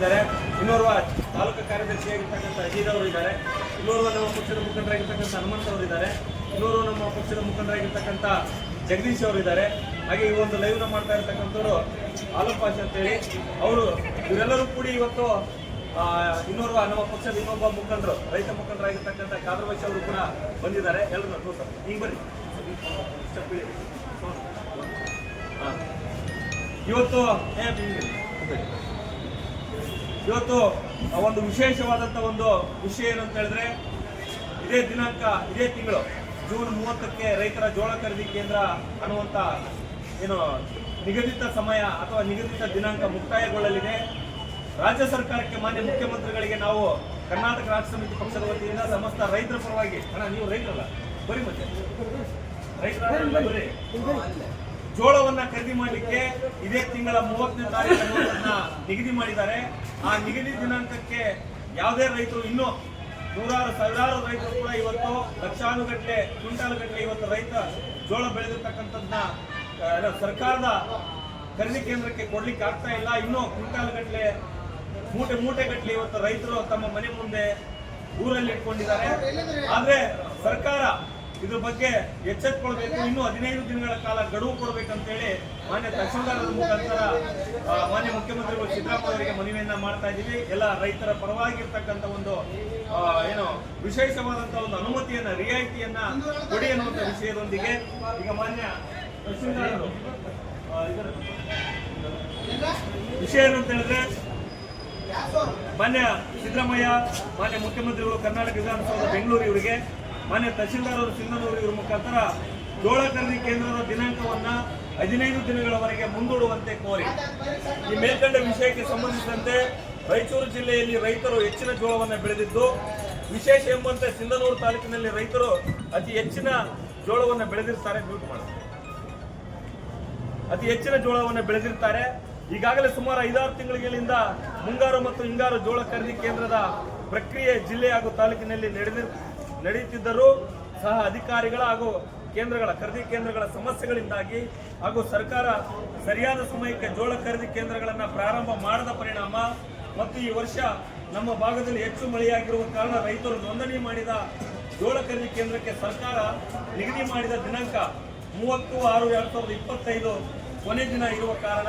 ಇದ್ದಾರೆ. ಇನ್ನೋರ್ವ ತಾಲೂಕು ಕಾರ್ಯದರ್ಶಿಯಾಗಿರ್ತಕ್ಕಂಥ ಅಜೀದ್ ಅವರು ಇದ್ದಾರೆ. ಇನ್ನೋರ್ವ ನಮ್ಮ ಪಕ್ಷದ ಮುಖಂಡರಾಗಿರ್ತಕ್ಕಂಥ ಹನುಮಂತ ಅವರು ಇದ್ದಾರೆ. ಇನ್ನೋರ್ವ ನಮ್ಮ ಪಕ್ಷದ ಮುಖಂಡರಾಗಿರ್ತಕ್ಕಂಥ ಜಗದೀಶ್ ಅವರು ಇದ್ದಾರೆ. ಹಾಗೆ ಈ ಒಂದು ಲೈವ್ನ ಮಾಡ್ತಾ ಇರ್ತಕ್ಕಂಥವ್ರು ಅಂತ ಅಂತೇಳಿ. ಅವರು, ಇವರೆಲ್ಲರೂ ಕೂಡಿ ಇವತ್ತು ಇನ್ನೋರ್ವ ನಮ್ಮ ಪಕ್ಷದ ಇನ್ನೊಬ್ಬ ಮುಖಂಡರು, ರೈತ ಮುಖಂಡರಾಗಿರ್ತಕ್ಕಂಥ ಕಾದರ್ವಶ್ ಅವರು ಕೂಡ ಬಂದಿದ್ದಾರೆ. ಎಲ್ಲರೂ ನೋಡ್ತಾರೆ ಈಗ ಬನ್ನಿ. ಇವತ್ತು. ಇವತ್ತು ಒಂದು ವಿಶೇಷವಾದಂತ ಒಂದು ವಿಷಯ ಏನು ಅಂತ ಹೇಳಿದ್ರೆ, ಇದೇ ದಿನಾಂಕ, ಇದೇ ತಿಂಗಳು, ಜೂನ್ ಮೂವತ್ತಕ್ಕೆ ರೈತರ ಜೋಳ ಖರೀದಿ ಕೇಂದ್ರ ಅನ್ನುವಂತ ಏನು ನಿಗದಿತ ಸಮಯ ಅಥವಾ ನಿಗದಿತ ದಿನಾಂಕ ಮುಕ್ತಾಯಗೊಳ್ಳಲಿದೆ. ರಾಜ್ಯ ಸರ್ಕಾರಕ್ಕೆ ಮಾನ್ಯ ಮುಖ್ಯಮಂತ್ರಿಗಳಿಗೆ ನಾವು ಕರ್ನಾಟಕ ರಾಜ್ಯ ಸಮಿತಿ ಪಕ್ಷದ ವತಿಯಿಂದ ಸಮಸ್ತ ರೈತರ ಪರವಾಗಿ, ಅಣ್ಣ, ನೀವು ರೈತರಲ್ಲ, ಬರೀ ಮತ್ತೆ. ರೈತರ ಜೋಳವನ್ನ ಖರೀದಿ ಮಾಡಲಿಕ್ಕೆ ಇದೇ ತಿಂಗಳ ಮೂವತ್ತನೇ ತಾರೀಕನ್ನ ನಿಗದಿ ಮಾಡಿದ್ದಾರೆ. ಆ ನಿಗದಿ ದಿನಾಂಕಕ್ಕೆ ಯಾವುದೇ ರೈತರು ಇನ್ನೂ ನೂರಾರು, ಸಾವಿರಾರು ರೈತರು ಕೂಡ ಇವತ್ತು ಲಕ್ಷಾನುಗಟ್ಟಲೆ ಕ್ವಿಂಟಾಲ್ ಗಟ್ಟಲೆ ಇವತ್ತು ರೈತ ಜೋಳ ಬೆಳೆದಿರ್ತಕ್ಕಂಥದ್ದನ್ನ ಸರ್ಕಾರದ ಖರೀದಿ ಕೇಂದ್ರಕ್ಕೆ ಕೊಡ್ಲಿಕ್ಕೆ ಆಗ್ತಾ ಇಲ್ಲ. ಇನ್ನೂ ಕ್ವಿಂಟಾಲ್ ಗಟ್ಟಲೆ ಮೂಟೆ ಮೂಟೆ ಗಟ್ಟಲೆ ಇವತ್ತು ರೈತರು ತಮ್ಮ ಮನೆ ಮುಂದೆ ಊರಲ್ಲಿ ಇಟ್ಕೊಂಡಿದ್ದಾರೆ ಆದ್ರೆ ಸರ್ಕಾರ ಇದ್ರ ಬಗ್ಗೆ ಎಚ್ಚೆತ್ಕೊಳ್ಬೇಕು ಇನ್ನು ಹದಿನೈದು ದಿನಗಳ ಕಾಲ ಗಡುವು ಕೊಡಬೇಕಂತೇಳಿ ಮಾನ್ಯ ತಹಸೀಲ್ದಾರರ ಮುಖಾಂತರ ಮಾನ್ಯ ಮುಖ್ಯಮಂತ್ರಿಗಳು ಸಿದ್ದರಾಮಯ್ಯ ಅವರಿಗೆ ಮನವಿಯನ್ನ ಮಾಡ್ತಾ ಇದ್ದೀವಿ. ಎಲ್ಲ ರೈತರ ಪರವಾಗಿರ್ತಕ್ಕಂಥ ಒಂದು ಏನು ವಿಶೇಷವಾದಂತ ಒಂದು ಅನುಮತಿಯನ್ನ, ರಿಯಾಯಿತಿಯನ್ನ ಕೊಡಿ ಅನ್ನುವಂಥ ವಿಷಯದೊಂದಿಗೆ ಈಗ ಮಾನ್ಯ ತಹಸೀಲ್ದಾರರು ವಿಷಯ ಏನು ಅಂತ ಹೇಳಿದ್ರೆ, ಮಾನ್ಯ ಸಿದ್ದರಾಮಯ್ಯ, ಮಾನ್ಯ ಮುಖ್ಯಮಂತ್ರಿಗಳು ಕರ್ನಾಟಕ ವಿಧಾನಸೌಧ ಬೆಂಗಳೂರು ಇವರಿಗೆ ಮಾನ್ಯ ತಹಶೀಲ್ದಾರ್ ಅವರು ಸಿಂಗನೂರು ಇವರ ಮುಖಾಂತರ ಜೋಳ ಖರೀದಿ ಕೇಂದ್ರದ ದಿನಾಂಕವನ್ನ ಹದಿನೈದು ದಿನಗಳವರೆಗೆ ಮುಂದೂಡುವಂತೆ ಕೋರಿ. ಈ ಮೇಲ್ಕಂಡ ವಿಷಯಕ್ಕೆ ಸಂಬಂಧಿಸಿದಂತೆ ರಾಯಚೂರು ಜಿಲ್ಲೆಯಲ್ಲಿ ರೈತರು ಹೆಚ್ಚಿನ ಜೋಳವನ್ನು ಬೆಳೆದಿದ್ದು, ವಿಶೇಷ ಎಂಬಂತೆ ಸಿಂಧನೂರು ತಾಲೂಕಿನಲ್ಲಿ ರೈತರು ಅತಿ ಹೆಚ್ಚಿನ ಜೋಳವನ್ನು ಬೆಳೆದಿರ್ತಾರೆ ಮ್ಯೂಟ್ ಮಾಡಿ ಅತಿ ಹೆಚ್ಚಿನ ಜೋಳವನ್ನು ಬೆಳೆದಿರ್ತಾರೆ. ಈಗಾಗಲೇ ಸುಮಾರು ಐದಾರು ತಿಂಗಳಿಂದ ಮುಂಗಾರು ಮತ್ತು ಹಿಂಗಾರು ಜೋಳ ಖರೀದಿ ಕೇಂದ್ರದ ಪ್ರಕ್ರಿಯೆ ಜಿಲ್ಲೆ ಹಾಗೂ ತಾಲೂಕಿನಲ್ಲಿ ನಡೆದಿ ನಡೆಯುತ್ತಿದ್ದರೂ ಸಹ ಅಧಿಕಾರಿಗಳ ಹಾಗೂ ಕೇಂದ್ರಗಳ ಖರೀದಿ ಕೇಂದ್ರಗಳ ಸಮಸ್ಯೆಗಳಿಂದಾಗಿ ಹಾಗೂ ಸರ್ಕಾರ ಸರಿಯಾದ ಸಮಯಕ್ಕೆ ಜೋಳ ಖರೀದಿ ಕೇಂದ್ರಗಳನ್ನು ಪ್ರಾರಂಭ ಮಾಡದ ಪರಿಣಾಮ ಮತ್ತು ಈ ವರ್ಷ ನಮ್ಮ ಭಾಗದಲ್ಲಿ ಹೆಚ್ಚು ಮಳೆಯಾಗಿರುವ ಕಾರಣ ರೈತರು ನೋಂದಣಿ ಮಾಡಿದ ಜೋಳ ಖರೀದಿ ಕೇಂದ್ರಕ್ಕೆ ಸರ್ಕಾರ ನಿಗದಿ ಮಾಡಿದ ದಿನಾಂಕ ಮೂವತ್ತು ಆರು ಎರಡು ಸಾವಿರದ ಇಪ್ಪತ್ತೈದು ಕೊನೆ ದಿನ ಇರುವ ಕಾರಣ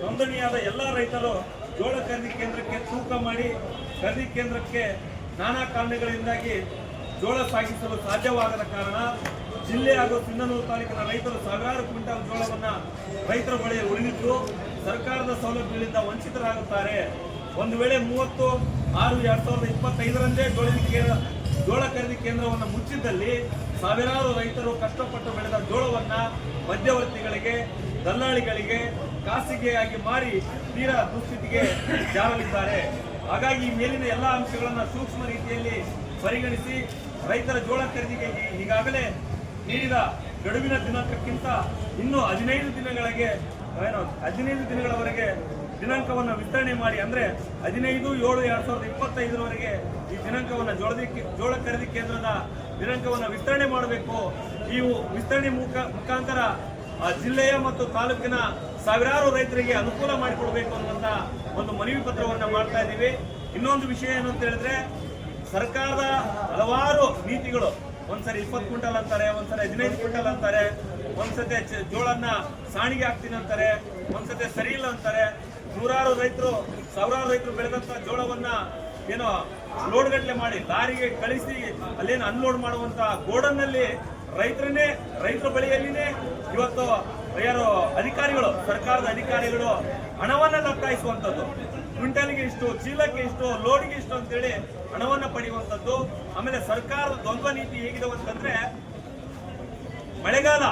ನೋಂದಣಿಯಾದ ಎಲ್ಲ ರೈತರು ಜೋಳ ಖರೀದಿ ಕೇಂದ್ರಕ್ಕೆ ತೂಕ ಮಾಡಿ ಖರೀದಿ ಕೇಂದ್ರಕ್ಕೆ ನಾನಾ ಕಾರಣಗಳಿಂದಾಗಿ ಜೋಳ ಸಾಗಿಸಲು ಸಾಧ್ಯವಾಗದ ಕಾರಣ ಜಿಲ್ಲೆ ಹಾಗೂ ಸಿಂಧನೂರು ತಾಲೂಕಿನ ರೈತರು ಸಾವಿರಾರು ಕ್ವಿಂಟಲ್ ಜೋಳವನ್ನು ರೈತರ ಬಳಿ ಉಳಿದಿದ್ದು ಸರ್ಕಾರದ ಸೌಲಭ್ಯಗಳಿಂದ ವಂಚಿತರಾಗುತ್ತಾರೆ. ಒಂದು ವೇಳೆ ಮೂವತ್ತು ಆರು ಎರಡ್ ಸಾವಿರದ ಇಪ್ಪತ್ತೈದರಂದೇ ಜೋಳ ಕೇಂದ್ರ ಜೋಳ ಖರೀದಿ ಕೇಂದ್ರವನ್ನು ಮುಚ್ಚಿದ್ದಲ್ಲಿ ಸಾವಿರಾರು ರೈತರು ಕಷ್ಟಪಟ್ಟು ಬೆಳೆದ ಜೋಳವನ್ನ ಮಧ್ಯವರ್ತಿಗಳಿಗೆ, ದಲ್ಲಾಳಿಗಳಿಗೆ ಖಾಸಗಿಯಾಗಿ ಮಾರಿ ತೀರಾ ದುಸ್ಥಿತಿಗೆ ಜಾರಲಿದ್ದಾರೆ. ಹಾಗಾಗಿ ಮೇಲಿನ ಎಲ್ಲ ಅಂಶಗಳನ್ನು ಸೂಕ್ಷ್ಮ ರೀತಿಯಲ್ಲಿ ಪರಿಗಣಿಸಿ ರೈತರ ಜೋಳ ಖರೀದಿಗೆ ಈಗಾಗಲೇ ನೀಡಿದ ಗಡುವಿನ ದಿನಾಂಕಕ್ಕಿಂತ ಇನ್ನೂ ಹದಿನೈದು ದಿನಗಳಿಗೆ, ಏನು, ಹದಿನೈದು ದಿನಗಳವರೆಗೆ ದಿನಾಂಕವನ್ನು ವಿಸ್ತರಣೆ ಮಾಡಿ, ಅಂದ್ರೆ ಹದಿನೈದು, ಏಳು, ಎರಡು ಸಾವಿರದ ಇಪ್ಪತ್ತೈದರವರೆಗೆ ಈ ದಿನಾಂಕವನ್ನು ಜೋಳದಿ ಜೋಳ ಖರೀದಿ ಕೇಂದ್ರದ ದಿನಾಂಕವನ್ನು ವಿಸ್ತರಣೆ ಮಾಡಬೇಕು. ನೀವು ವಿಸ್ತರಣೆ ಮುಖ ಮುಖಾಂತರ ಜಿಲ್ಲೆಯ ಮತ್ತು ತಾಲೂಕಿನ ಸಾವಿರಾರು ರೈತರಿಗೆ ಅನುಕೂಲ ಮಾಡಿಕೊಡ್ಬೇಕು ಅನ್ನುವಂಥ ಒಂದು ಮನವಿ ಪತ್ರವನ್ನ ಮಾಡ್ತಾ ಇದ್ದೀವಿ. ಇನ್ನೊಂದು ವಿಷಯ ಏನು ಅಂತ ಹೇಳಿದ್ರೆ ಸರ್ಕಾರದ ಹಲವಾರು ನೀತಿಗಳು. ಒಂದ್ಸರಿ ಇಪ್ಪತ್ತು ಕ್ವಿಂಟಲ್ ಅಂತಾರೆ, ಒಂದ್ಸರಿ ಹದಿನೈದು ಕ್ವಿಂಟಲ್ ಅಂತಾರೆ, ಒಂದ್ಸತಿ ಜೋಳನ್ನ ಸಾಣಿಗೆ ಹಾಕ್ತೀನಿ ಅಂತಾರೆ, ಒಂದ್ಸತಿ ಸರಿ ಇಲ್ಲ ಅಂತಾರೆ. ನೂರಾರು ರೈತರು, ಸಾವಿರಾರು ರೈತರು ಬೆಳೆದಂತ ಜೋಳವನ್ನ ಏನೋ ಲೋಡ್ ಗಟ್ಟಲೆ ಮಾಡಿ ಲಾರಿಗೆ ಕಳಿಸಿ ಅಲ್ಲೇನು ಅನ್ಲೋಡ್ ಮಾಡುವಂತ ಗೋಡನ್ನಲ್ಲಿ ರೈತರನ್ನೇ, ರೈತರ ಬಳಿಯಲ್ಲಿನೇ ಇವತ್ತು ಯಾರು ಅಧಿಕಾರಿಗಳು, ಸರ್ಕಾರದ ಅಧಿಕಾರಿಗಳು ಹಣವನ್ನ ಲಪ್ಟಾಯಿಸುವಂಥದ್ದು ಕ್ವಿಂಟಲ್ಗೆ ಇಷ್ಟು, ಚೀಲಕ್ಕೆ ಇಷ್ಟು, ಲೋಡ್ಗೆ ಇಷ್ಟು ಅಂತೇಳಿ ಹಣವನ್ನ ಪಡೆಯುವಂಥದ್ದು, ಆಮೇಲೆ ಸರ್ಕಾರದ ದ್ವಂದ್ವ ನೀತಿ ಹೇಗಿದೆ ಅಂತಂದ್ರೆ, ಮಳೆಗಾಲ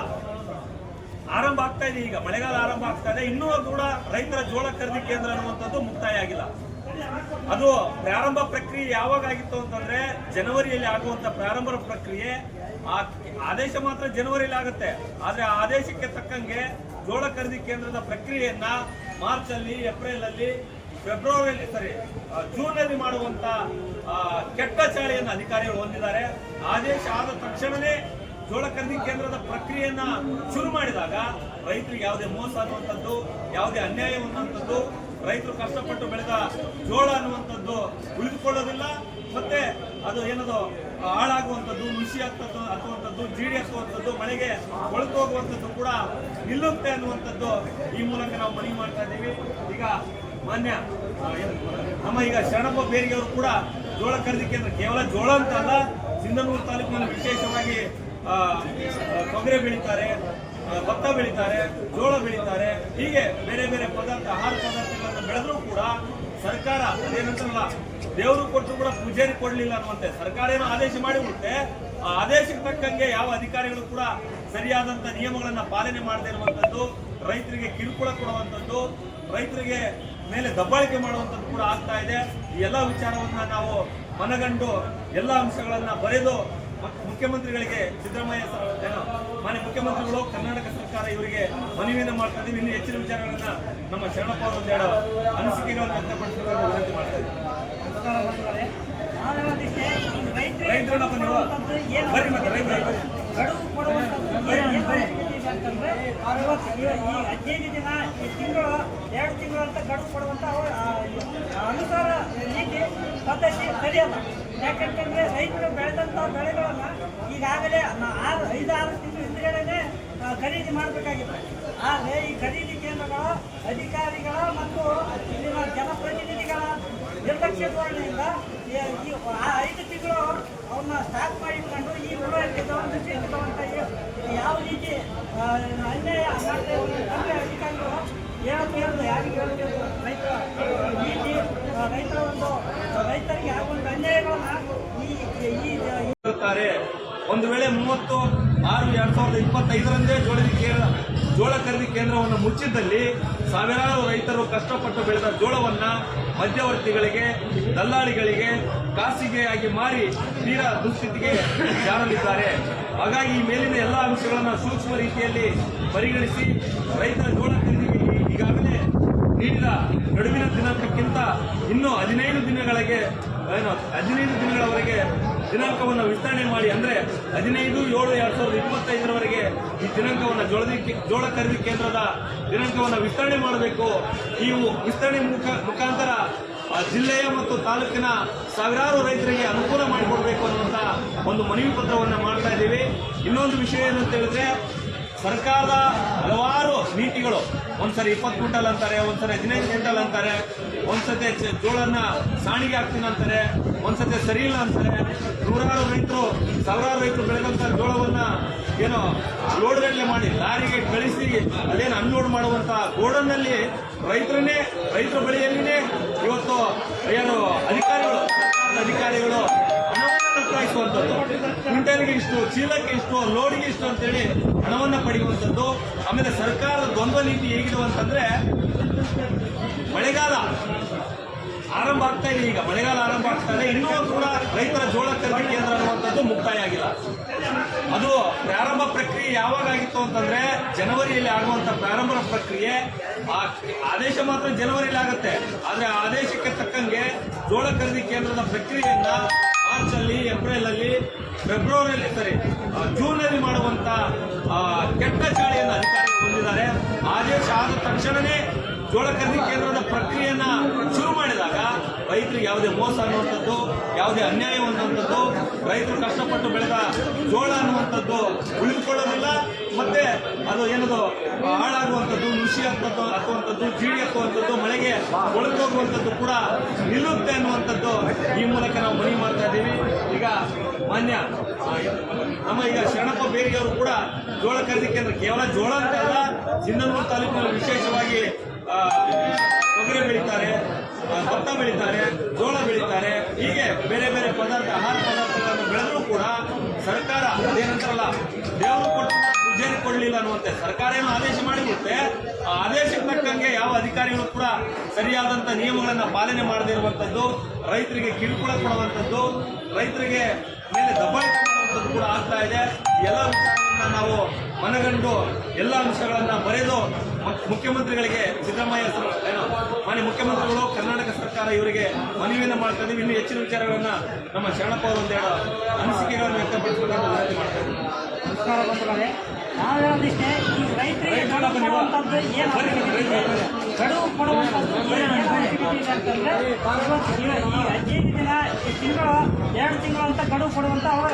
ಆರಂಭ ಆಗ್ತಾ ಇದೆ ಈಗ. ಮಳೆಗಾಲ ಆರಂಭ ಆಗ್ತಾ ಇದೆ. ಇನ್ನೂ ಕೂಡ ರೈತರ ಜೋಳ ಖರೀದಿ ಕೇಂದ್ರ ಅನ್ನುವಂಥದ್ದು ಮುಕ್ತಾಯ ಆಗಿಲ್ಲ. ಅದು ಪ್ರಾರಂಭ ಪ್ರಕ್ರಿಯೆ ಯಾವಾಗ ಆಗಿತ್ತು ಅಂತಂದ್ರೆ, ಜನವರಿಯಲ್ಲಿ ಆಗುವಂತ ಪ್ರಾರಂಭ ಪ್ರಕ್ರಿಯೆ, ಆ ಆದೇಶ ಮಾತ್ರ ಜನವರಿಯಲ್ಲಿ ಆಗುತ್ತೆ. ಆದ್ರೆ ಆ ಆದೇಶಕ್ಕೆ ತಕ್ಕಂಗೆ ಜೋಳ ಖರೀದಿ ಕೇಂದ್ರದ ಪ್ರಕ್ರಿಯೆಯನ್ನ ಮಾರ್ಚ್ ಅಲ್ಲಿ ಏಪ್ರಿಲ್ ಅಲ್ಲಿ ಫೆಬ್ರವರಿಯಲ್ಲಿ ಸರಿ ಜೂನ್ ಅಲ್ಲಿ ಮಾಡುವಂತ ಕೆಟ್ಟ ಚಾಳಿಯನ್ನು ಅಧಿಕಾರಿಗಳು ಹೊಂದಿದ್ದಾರೆ. ಆದೇಶ ಆದ ತಕ್ಷಣವೇ ಜೋಳ ಖರೀದಿ ಕೇಂದ್ರದ ಪ್ರಕ್ರಿಯೆಯನ್ನ ಶುರು ಮಾಡಿದಾಗ ರೈತರಿಗೆ ಯಾವುದೇ ಮೋಸ ಅನ್ನುವಂಥದ್ದು, ಯಾವುದೇ ಅನ್ಯಾಯ ಅನ್ನುವಂಥದ್ದು, ರೈತರು ಕಷ್ಟಪಟ್ಟು ಬೆಳೆದ ಜೋಳ ಅನ್ನುವಂಥದ್ದು ಉಳಿದುಕೊಳ್ಳೋದಿಲ್ಲ. ಮತ್ತೆ ಅದು ಏನದು, ಹಾಳಾಗುವಂಥದ್ದು, ನುಸಿ ಆಗ್ತದ್ದು ಹತ್ತುವಂಥದ್ದು ಜೀಡಿ ಹತ್ತುವಂಥದ್ದು ಮಳೆಗೆ ಹೋಗುವಂಥದ್ದು ಕೂಡ ನಿಲ್ಲುತ್ತೆ ಅನ್ನುವಂಥದ್ದು ಈ ಮೂಲಕ ನಾವು ಮನವಿ ಮಾಡ್ತಾ ಇದ್ದೀವಿ. ಈಗ ಮಾನ್ಯ ನಮ್ಮ ಈಗ ಶರಣಪ್ಪ ಬೇರಿಗೆ ಅವರು ಕೂಡ ಜೋಳ ಖರೀದಿ ಕೇಂದ್ರ, ಕೇವಲ ಜೋಳ ಅಂತ ಅಲ್ಲ, ಸಿಂಧನೂರು ತಾಲೂಕಿನಲ್ಲಿ ವಿಶೇಷವಾಗಿ ತೊಗರೆ ಬೆಳೀತಾರೆ ಭತ್ತ ಬೆಳೀತಾರೆ, ಜೋಳ ಬೆಳೀತಾರೆ. ಹೀಗೆ ಬೇರೆ ಬೇರೆ ಪದಾರ್ಥ, ಆಹಾರ ಪದಾರ್ಥಗಳನ್ನು ಬೆಳೆದ್ರೂ ಕೂಡ ಸರ್ಕಾರ ಅದೇನಂತಾರಲ್ಲ, ದೇವರು ಕೊಟ್ಟರು ಕೂಡ ಪೂಜಾರಿ ಕೊಡಲಿಲ್ಲ ಅನ್ನುವಂತೆ ಸರ್ಕಾರ ಏನೋ ಆದೇಶ ಮಾಡಿಬಿಡುತ್ತೆ ಆ ಆದೇಶಕ್ಕೆ ತಕ್ಕಂಗೆ ಯಾವ ಅಧಿಕಾರಿಗಳು ಕೂಡ ಸರಿಯಾದಂಥ ನಿಯಮಗಳನ್ನು ಪಾಲನೆ ಮಾಡದೇ ಇರುವಂಥದ್ದು ರೈತರಿಗೆ ಕಿರುಕುಳ ಕೊಡುವಂಥದ್ದು ರೈತರಿಗೆ ಮೇಲೆ ದಬ್ಬಾಳಿಕೆ ಮಾಡುವಂಥದ್ದು ಕೂಡ ಆಗ್ತಾ ಇದೆ. ಈ ಎಲ್ಲ ವಿಚಾರವನ್ನು ನಾವು ಮನಗಂಡು ಎಲ್ಲ ಅಂಶಗಳನ್ನು ಬರೆದು ಮುಖ್ಯಮಂತ್ರಿಗಳಿಗೆ ಸಿದ್ದರಾಮಯ್ಯ ಮಾನ್ಯ ಮುಖ್ಯಮಂತ್ರಿಗಳು ಕರ್ನಾಟಕ ಸರ್ಕಾರ ಇವರಿಗೆ ಮನವಿಯನ್ನು ಮಾಡ್ತಾ ಇದ್ದೀವಿ. ಇನ್ನು ಹೆಚ್ಚಿನ ವಿಚಾರಗಳನ್ನ ನಮ್ಮ ಶರಣಪ್ಪ ಅವರು ಒಂದೆರಡು ಅನಿಸಿಕೆಗಳನ್ನು ವ್ಯಕ್ತಪಡಿಸಬೇಕು ವಿನಂತಿ ಮಾಡ್ತಾ ಇದ್ದೀವಿ. ಬರ್ರಿ ಮತ್ತೆ ರೈತರು ಅಂತಂದ್ರೆ ಈ- ಹದಿನೈದು ದಿನ, ಈ ತಿಂಗಳು, ಎರಡು ತಿಂಗಳು ಅಂತ ಗಡುವು ಕೊಡುವಂತ ಅನುಸಾರ ನೀತಿ ಪದ್ಧತಿ ಸರಿಯಲ್ಲ ಯಾಕಂತಂದ್ರೆ ರೈತರು ಬೆಳೆದಂತ ಬೆಳೆಗಳನ್ನ ಈಗಾಗಲೇ ಆರು ಐದಾರು ತಿಂಗಳು ಹಿಂದ್ಗಡೆನೆ ಖರೀದಿ ಮಾಡಬೇಕಾಗಿತ್ತು. ಆದರೆ ಈ ಖರೀದಿ ಕೇಂದ್ರಗಳ ಅಧಿಕಾರಿಗಳ ಮತ್ತು ಇಲ್ಲಿನ ಜನಪ್ರತಿನಿಧಿಗಳ ನಿರ್ಲಕ್ಷ್ಯ ಧೋರಣೆಯಿಂದ ಈ- ಐದು ತಿಂಗಳು ಅವನ್ನ ಸ್ಟಾಕ್ ಮಾಡಿಕೊಂಡು ಈ ಅಂತ ಯಾವ ರೀತಿ ಅನ್ಯಾಯ ಮಾಡ್ತಾ ಇದ್ದಾರೆ ಅಧಿಕಾರಿಗಳು ಹೇಳೋದು ಹೇಳೋದು, ಯಾರಿಗೆ ಹೇಳಬೇಕು ರೈತರ ನೀತಿ ರೈತರ ಒಂದು, ರೈತರಿಗೆ ಆಗುವಂಥ ಅನ್ಯಾಯಗಳನ್ನ ಈ ಒಂದು ವೇಳೆ ಮೂವತ್ತು, ಆರು, ಎರಡ್ ಸಾವಿರದ ಇಪ್ಪತ್ತೈದರಂದೇ ಜೋಳ ಜೋಳ ಖರೀದಿ ಕೇಂದ್ರವನ್ನು ಮುಚ್ಚಿದ್ದಲ್ಲಿ ಸಾವಿರಾರು ರೈತರು ಕಷ್ಟಪಟ್ಟು ಬೆಳೆದ ಜೋಳವನ್ನು ಮಧ್ಯವರ್ತಿಗಳಿಗೆ, ದಲ್ಲಾಳಿಗಳಿಗೆ ಖಾಸಗಿಯಾಗಿ ಮಾರಿ ತೀರಾ ದುಸ್ಥಿತಿಗೆ ಜಾರಲಿದ್ದಾರೆ. ಹಾಗಾಗಿ ಈ ಮೇಲಿನ ಎಲ್ಲ ಅಂಶಗಳನ್ನು ಸೂಕ್ಷ್ಮ ರೀತಿಯಲ್ಲಿ ಪರಿಗಣಿಸಿ ರೈತರ ಜೋಳ ಖರೀದಿಗೆ ಈಗಾಗಲೇ ನೀಡಿದ ಗಡುವಿನ ದಿನಾಂಕಕ್ಕಿಂತ ಇನ್ನೂ ಹದಿನೈದು ದಿನಗಳಿಗೆ, ಏನು, ಹದಿನೈದು ದಿನಗಳವರೆಗೆ ದಿನಾಂಕವನ್ನು ವಿಸ್ತರಣೆ ಮಾಡಿ ಅಂದರೆ ಹದಿನೈದು, ಏಳು, ಎರಡು ಸಾವಿರದ ಇಪ್ಪತ್ತೈದರವರೆಗೆ ಈ ದಿನಾಂಕವನ್ನು ಜೋಳದಿ ಜೋಳ ಖರೀದಿ ಕೇಂದ್ರದ ದಿನಾಂಕವನ್ನು ವಿಸ್ತರಣೆ ಮಾಡಬೇಕು. ಈ ವಿಸ್ತರಣೆ ಮುಖ ಮುಖಾಂತರ ಜಿಲ್ಲೆಯ ಮತ್ತು ತಾಲೂಕಿನ ಸಾವಿರಾರು ರೈತರಿಗೆ ಅನುಕೂಲ ಮಾಡಿಕೊಡಬೇಕು ಅನ್ನುವಂಥ ಒಂದು ಮನವಿ ಪತ್ರವನ್ನು ಮಾಡ್ತಾ ಇದ್ದೀವಿ. ಇನ್ನೊಂದು ವಿಷಯ ಏನಂತ ಹೇಳಿದ್ರೆ, ಸರ್ಕಾರದ ಹಲವಾರು ಒಂದ್ಸರಿ ಇಪ್ಪತ್ತು ಕ್ವಿಂಟಲ್ ಅಂತಾರೆ, ಒಂದ್ಸರಿ ಹದಿನೈದು ಕ್ವಿಂಟಲ್ ಅಂತಾರೆ, ಒಂದ್ಸತಿ ಜೋಳನ ಜೋಳನ್ನ ಸಾಣಿಗೆ ಹಾಕ್ತೀನಿ ಅಂತಾರೆ, ಒಂದ್ಸತಿ ಸರಿ ಇಲ್ಲ ಅಂತಾರೆ. ನೂರಾರು ರೈತರು, ಸಾವಿರಾರು ರೈತರು ಬೆಳೆದಂತ ಜೋಳವನ್ನ ಏನೋ ಲೋಡ್ ಗಟ್ಟಲೆ ಮಾಡಿ ಲಾರಿಗೆ ಕಳಿಸಿ ಅಲ್ಲೇನು ಅನ್ಲೋಡ್ ಮಾಡುವಂತ ಗೋಡನ್ನಲ್ಲಿ ರೈತರನ್ನೇ, ರೈತರ ಬಳಿಯಲ್ಲಿನೇ ಇವತ್ತು ಕ್ವಿಂಟಲ್ಗೆ ಇಷ್ಟು, ಚೀಲಕ್ಕೆ ಇಷ್ಟು, ಲೋಡಿಗೆ ಇಷ್ಟು ಅಂತೇಳಿ ಹಣವನ್ನು ಪಡೆಯುವಂಥದ್ದು, ಆಮೇಲೆ ಸರ್ಕಾರದ ದ್ವಂದ್ವ ನೀತಿ ಹೇಗಿದೆ ಅಂತಂದ್ರೆ, ಮಳೆಗಾಲ ಆರಂಭ ಆಗ್ತಾ ಇದೆ ಈಗ. ಮಳೆಗಾಲ ಆರಂಭ ಆಗ್ತಾ ಇದೆ. ಇನ್ನೂ ಕೂಡ ರೈತರ ಜೋಳ ಖರೀದಿ ಕೇಂದ್ರ ಅನ್ನುವಂಥದ್ದು ಮುಕ್ತಾಯ ಆಗಿಲ್ಲ. ಅದು ಪ್ರಾರಂಭ ಪ್ರಕ್ರಿಯೆ ಯಾವಾಗ ಆಗಿತ್ತು ಅಂತಂದ್ರೆ, ಜನವರಿಯಲ್ಲಿ ಆಗುವಂತ ಪ್ರಾರಂಭ ಪ್ರಕ್ರಿಯೆ, ಆ ಆದೇಶ ಮಾತ್ರ ಜನವರಿಯಲ್ಲಿ ಆಗುತ್ತೆ. ಆದ್ರೆ ಆದೇಶಕ್ಕೆ ತಕ್ಕಂಗೆ ಜೋಳ ಖರೀದಿ ಕೇಂದ್ರದ ಪ್ರಕ್ರಿಯೆಯನ್ನ ಮಾರ್ಚ್ ಅಲ್ಲಿ, ಏಪ್ರಿಲ್ ಅಲ್ಲಿ, ಫೆಬ್ರವರಿಯಲ್ಲಿ ಸರಿ ಜೂನಲ್ಲಿ ಮಾಡುವಂತ ಕೆಟ್ಟ ಚಾಳಿಯನ್ನು ಅಧಿಕಾರಿಗಳು ಹೊಂದಿದ್ದಾರೆ. ಆದೇಶ ಆದ ತಕ್ಷಣವೇ ಜೋಳ ಖರೀದಿ ಕೇಂದ್ರದ ಪ್ರಕ್ರಿಯೆಯನ್ನ ಶುರು ಮಾಡಿದಾಗ ರೈತರಿಗೆ ಯಾವುದೇ ಮೋಸ ಅನ್ನುವಂಥದ್ದು, ಯಾವುದೇ ಅನ್ಯಾಯ ಅನ್ನುವಂಥದ್ದು, ರೈತರು ಕಷ್ಟಪಟ್ಟು ಬೆಳೆದ ಜೋಳ ಅನ್ನುವಂಥದ್ದು ಉಳಿದುಕೊಳ್ಳೋದಿಲ್ಲ. ಮತ್ತೆ ಅದು ಏನದು, ಹಾಳಾಗುವಂಥದ್ದು ನುಸಿ ಹಾಕುವಂಥದ್ದು ಹಾಕುವಂಥದ್ದು ಜೀಡಿ ಹಾಕುವಂಥದ್ದು ಮಳೆಗೆ ಒಳಗೋಗುವಂಥದ್ದು ಕೂಡ ನಿಲ್ಲುತ್ತೆ ಅನ್ನುವಂಥದ್ದು ಈ ಮೂಲಕ ನಾವು ಮನವಿ ಮಾಡ್ತಾ ಇದ್ದೀವಿ. ಈಗ ಮಾನ್ಯ ನಮ್ಮ ಈಗ ಶರಣಪ್ಪ ಬೇರಿಗೆ ಕೂಡ ಜೋಳ ಖರೀದಿ ಕೇಂದ್ರ ಕೇವಲ ಜೋಳ ಅಂತ ಅಲ್ಲ ಸಿಂಧನೂರು ತಾಲೂಕಿನಲ್ಲಿ ವಿಶೇಷವಾಗಿ ತೊಗರಿ ಬೆಳೀತಾರೆ ಭತ್ತ ಬೆಳೀತಾರೆ, ಜೋಳ ಬೆಳೀತಾರೆ, ಹೀಗೆ ಬೇರೆ ಬೇರೆ ಪದಾರ್ಥ, ಆಹಾರ ಪದಾರ್ಥಗಳನ್ನು ಬೆಳೆದರೂ ಕೂಡ ಕೊಡಲಿಲ್ಲ ಅನ್ನುವಂತೆ ಸರ್ಕಾರ ಏನು ಆದೇಶ ಮಾಡಿಬಿಡುತ್ತೆ ಆ ಆದೇಶಕ್ಕೆ ತಕ್ಕಂಗೆ ಯಾವ ಅಧಿಕಾರಿಗಳು ಕೂಡ ಸರಿಯಾದಂತ ನಿಯಮಗಳನ್ನು ಪಾಲನೆ ಮಾಡದೇ ಇರುವಂಥದ್ದು ರೈತರಿಗೆ ಕಿರುಕುಳ ಕೊಡುವಂತದ್ದು, ರೈತರಿಗೆ ಮೇಲೆ ದಬ್ಬಾಳಿಕೆ ಮಾಡುವಂಥದ್ದು ಕೂಡ ಆಗ್ತಾ ಇದೆ. ಎಲ್ಲ ವಿಚಾರಗಳನ್ನ ನಾವು ಮನಗಂಡು ಎಲ್ಲ ಅಂಶಗಳನ್ನು ಬರೆದು ಮುಖ್ಯಮಂತ್ರಿಗಳಿಗೆ ಸಿದ್ದರಾಮಯ್ಯ ಏನು, ಮಾನ್ಯ ಮುಖ್ಯಮಂತ್ರಿಗಳು, ಕರ್ನಾಟಕ ಸರ್ಕಾರ ಇವರಿಗೆ ಮನವಿಯನ್ನು ಮಾಡ್ತಾ ಇದ್ದೀವಿ. ಇನ್ನು ಹೆಚ್ಚಿನ ವಿಚಾರಗಳನ್ನು ನಮ್ಮ ಶರಣಪ್ಪ ಅವರು ಅನಿಸಿಕೆಗಳನ್ನು ವ್ಯಕ್ತಪಡಿಸಬೇಕಂತ ವಿನಂತಿ ಮಾಡ್ತಾ ಇದ್ದೀವಿ ನಾವು ಹೇಳೋದಿಷ್ಟೇ ಈ ರೈತರಿಗೆ ಕೊಡುವಂಥದ್ದು ಏನು. ಗಡುವು ಕೊಡುವಂಥದ್ದು ಈ ಏನು ಅಂತಂದ್ರೆ ಈ ಹದಿನೈದು ದಿನ ಈ ತಿಂಗಳು ಎರಡು ತಿಂಗಳು ಅಂತ ಗಡುವು ಕೊಡುವಂತ ಅವರ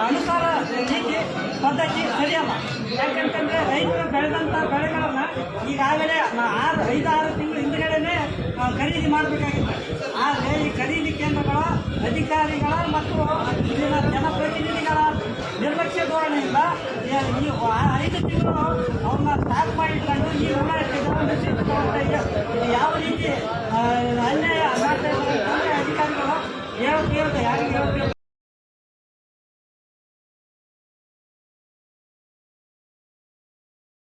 ಅನುಸಾರ ನೀತಿ ಪದ್ಧತಿ ಸರಿಯಲ್ಲ. ಯಾಕಂತಂದ್ರೆ ರೈತರು ಬೆಳೆದಂತ ಬೆಳೆಗಳನ್ನ ಈಗಾಗಲೇ ಆರು ಐದಾರು ತಿಂಗಳು ಹಿಂದ್ಗಡೆನೆ ಖರೀದಿ ಮಾಡಬೇಕಾಗಿತ್ತು. ಆದರೆ ಈ ಖರೀದಿ ಕೇಂದ್ರಗಳ ಅಧಿಕಾರಿಗಳ ಮತ್ತು ಇಲ್ಲಿನ ಧೋರಣೆಯಿಂದ ಈ- ಈ ಆ- ಐದು ತಿಂಗಳು ಅವ್ರನ್ನ ಸ್ಟಾಕ್ ಮಾಡಿಟ್ಕೊಂಡು ಈ